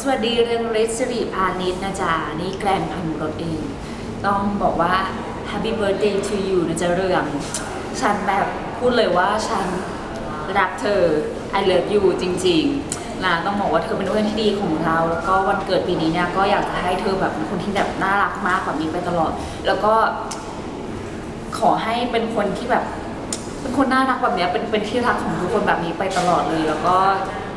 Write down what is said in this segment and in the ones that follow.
สวัสดีเรืองฤทธิ์สิริพานิชนะจ๊ะนี่แกรนพันรถเอง ต้องบอกว่า Happy Birthday to you นะจ๊ะเรือง ฉันแบบพูดเลยว่าฉันรักเธอ I love you จริงๆนะต้องบอกว่าเธอเป็นเพื่อนที่ดีของเรา แล้วก็วันเกิดปีนี้เนี่ยก็อยากจะให้เธอแบบเป็นคนที่แบบน่ารักมากแบบนี้ไปตลอด แล้วก็ ขอให้เป็นคนที่แบบ เป็นคนน่ารักแบบนี้เป็นเป็นที่รักของทุกคนแบบนี้ไปตลอดเลย แล้วก็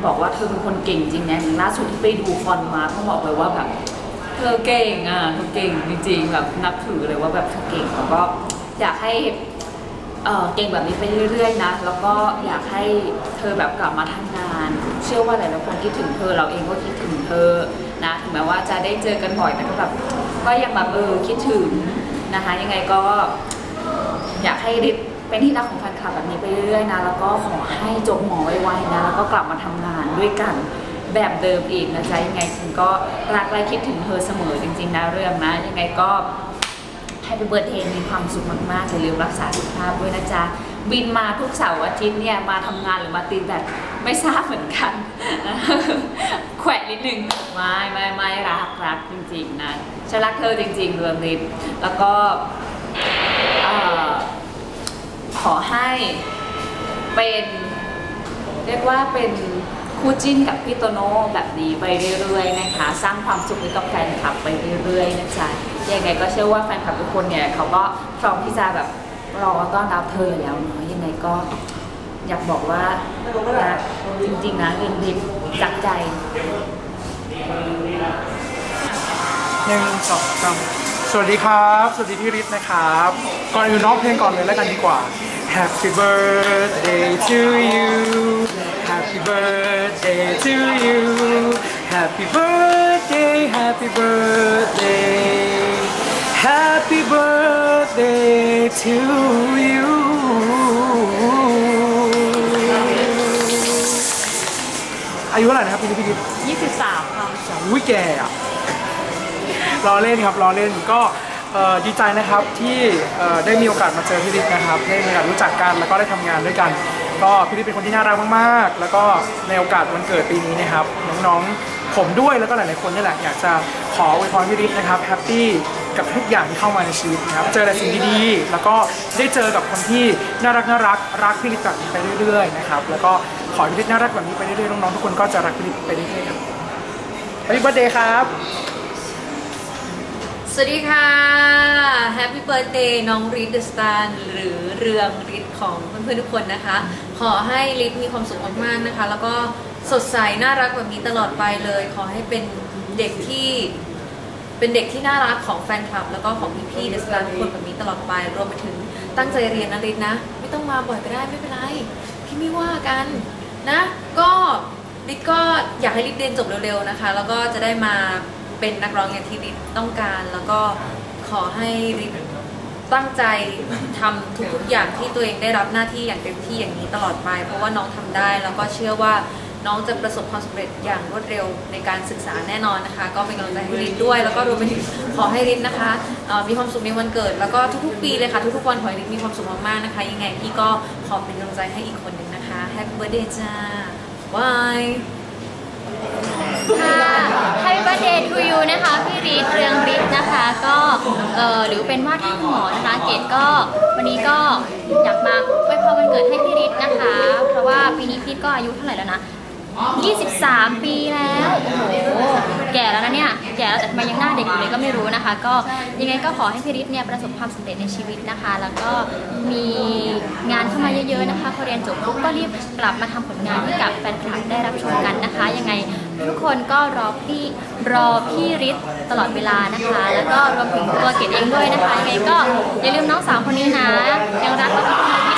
บอกว่าเธอเป็นคนเก่งจริงนะอย่างล่าสุดที่ไปดูคอนมาต้องบอกเลยว่าแบบเธอเก่งอะเธอเก่งจริงๆแบบนับถือเลยว่าแบบเธอเก่งแล้วก็อยากให้เออเก่งแบบนี้ไปเรื่อยๆนะ แล้วก็อยากให้เธอแบบกลับมาทำงาน เชื่อว่าหลายๆคนคิดถึงเธอเราเองก็คิดถึงเธอนะถึงแม้ว่าจะได้เจอกันบ่อยแต่ก็แบบก็ยังแบบเออคิดถึงนะคะ ยังไงก็ อยากให้ริบ เป็นที่รักของแฟนคลับแบบนี้ไปเรื่อยๆนะ แล้วก็ขอให้จบหมอไวๆนะ แล้วก็กลับมาทำงานด้วยกันแบบเดิมอีกนะจ๊ะยังไงฉันก็รักและคิดถึงเธอเสมอจริง ๆ นะเรื่องนะ ยังไงก็ให้เป็นเบิร์ดเทนมีความสุขมากๆอย่าลืมรักษาสุขภาพด้วยนะจ๊ะบินมาทุกเสาร์อาทิตย์เนี่ยมาทำงานหรือมาตีแบบไม่ทราบเหมือนกัน แขวะนิดนึงไม่ไม่ไม่รักรักจริง ๆนะฉันรักเธอจริง ๆ เรืองฤทธิ์แล้วก็เอ่อ อให้เป็นเรียกว่าเป็นคู่จิ้นกับพี่โตโน่แบบนี้ไปเรื่อยๆนะคะ สร้างความสุขให้กับแฟนคลับไปเรื่อยๆนะจ๊ะยังไงก็เชื่อว่าแฟนคลับทุกคนเนี่ยเขาก็พร้อมที่จะแบบรอต้อนรับเธออยู่แล้วเนาะยังไงก็อยากบอกว่ารักจริงๆนะเรียนรินจากใจหนึ่งสองสามสวัสดีครับ สวัสดีพี่ฤทธิ์นะครับ ก่อนอื่นร้องเพลงก่อนเลยแล้วกันดีกว่า Happy birthday to you Happy birthday to you Happy birthday Happy birthday Happy birthday to you อายุเท่าไหร่นะครับพี่ฤทธิ์พี่ฤทธิ์23ค่ะ อุ้ยแก่อะรอเล่นครับรอเล่นก็เอ่อ ดีใจนะครับที่ได้มีโอกาสมาเจอพี่ฤทธิ์นะครับได้มีโอกาสรู้จักกันแล้วก็ได้ทำงานด้วยกัน ก็พี่ฤทธิ์เป็นคนที่น่ารักมากๆ แล้วก็ในโอกาสวันเกิดปีนี้นะครับน้องๆผมด้วยแล้วก็หลายๆคนนี่แหละอยากจะขออวยพรพี่ฤทธิ์นะครับแฮปปี้กับทุกอย่างที่เข้ามาในชีวิตนะครับเจอแต่สิ่งดีๆแล้วก็ได้เจอกับคนที่น่ารักน่ารักรักพี่ฤทธิ์แบบนี้ไปเรื่อยๆนะครับแล้วก็ขอพี่ฤทธิ์น่ารักแบบนี้ไปเรื่อยๆน้องๆทุกคนก็จะรักพี่ฤทธิ์ไปเรื่อยๆครับ Happy birthday ครับ สวัสดีค่ะ Happy Birthday น้องริทเดอะสตาร์หรือเรืองริทของเพื่อนๆทุกคนนะคะ ขอให้ริทมีความสุขมากๆนะคะ แล้วก็สดใสน่ารักแบบนี้ตลอดไปเลย ขอให้เป็นเด็กที่เป็นเด็กที่น่ารักของแฟนคลับ แล้วก็ของพี่ๆเดอะสตาร์ทุกคนแบบนี้ตลอดไป รวมไปถึงตั้งใจเรียนนะริทนะ ไม่ต้องมาบ่อยก็ได้ไม่เป็นไร พี่ไม่ว่ากันนะ ก็ริทก็อยากให้ริทเรียนจบเร็วๆนะคะ แล้วก็จะได้มา เป็นนักร้องอย่างที่ริทต้องการ แล้วก็ขอให้ริทตั้งใจทำทุกๆอย่างที่ตัวเองได้รับหน้าที่อย่างเต็มที่อย่างนี้ตลอดไป เพราะว่าน้องทำได้ แล้วก็เชื่อว่าน้องจะประสบความสำเร็จอย่างรวดเร็วในการศึกษาแน่นอนนะคะ ก็เป็นกำลังใจให้ริทด้วย แล้วก็รวมไปถึงขอให้ริทนะคะมีความสุขในวันเกิด แล้วก็ทุกๆปีเลยค่ะทุกๆวันขอให้ริทมีความสุขมากๆนะคะ ยังไงพี่ก็ขอเป็นกำลังใจให้อีกคนหนึ่งนะคะ Happy Birthday จ้าบายค่ะ Happy Birthday to you นะคะพี่ฤทธิ์เรืองฤทธิ์นะคะก็เออหรือเป็นว่าที่คุณหมอนะคะเกดก็วันนี้ก็อยากมาอวยพรวันเกิดให้พี่ฤทธิ์นะคะ เพราะว่าปีนี้พี่ก็อายุเท่าไหร่แล้วนะ23 ปีแล้ว โอ้โห แก่แล้วนะเนี่ย แก่แล้วแต่ทำไมยังหน้าเด็กอยู่เลยก็ไม่รู้นะคะ ก็ยังไงก็ขอให้พี่ฤทธิ์เนี่ยประสบความสำเร็จในชีวิตนะคะ แล้วก็มีงานเข้ามาเยอะๆนะคะ พอเรียนจบปุ๊บก็รีบกลับมาทำผลงานให้กับแฟนคลับได้รับชมกันนะคะ ยังไง ทุกคนก็รอพี่รอพี่ฤทธิ์ตลอดเวลานะคะ แล้วก็รวมถึงตัวเกดเองด้วยนะคะยังไงก็อย่าลืมน้องสาวคนนี้นะยังรักและก็เป็นที่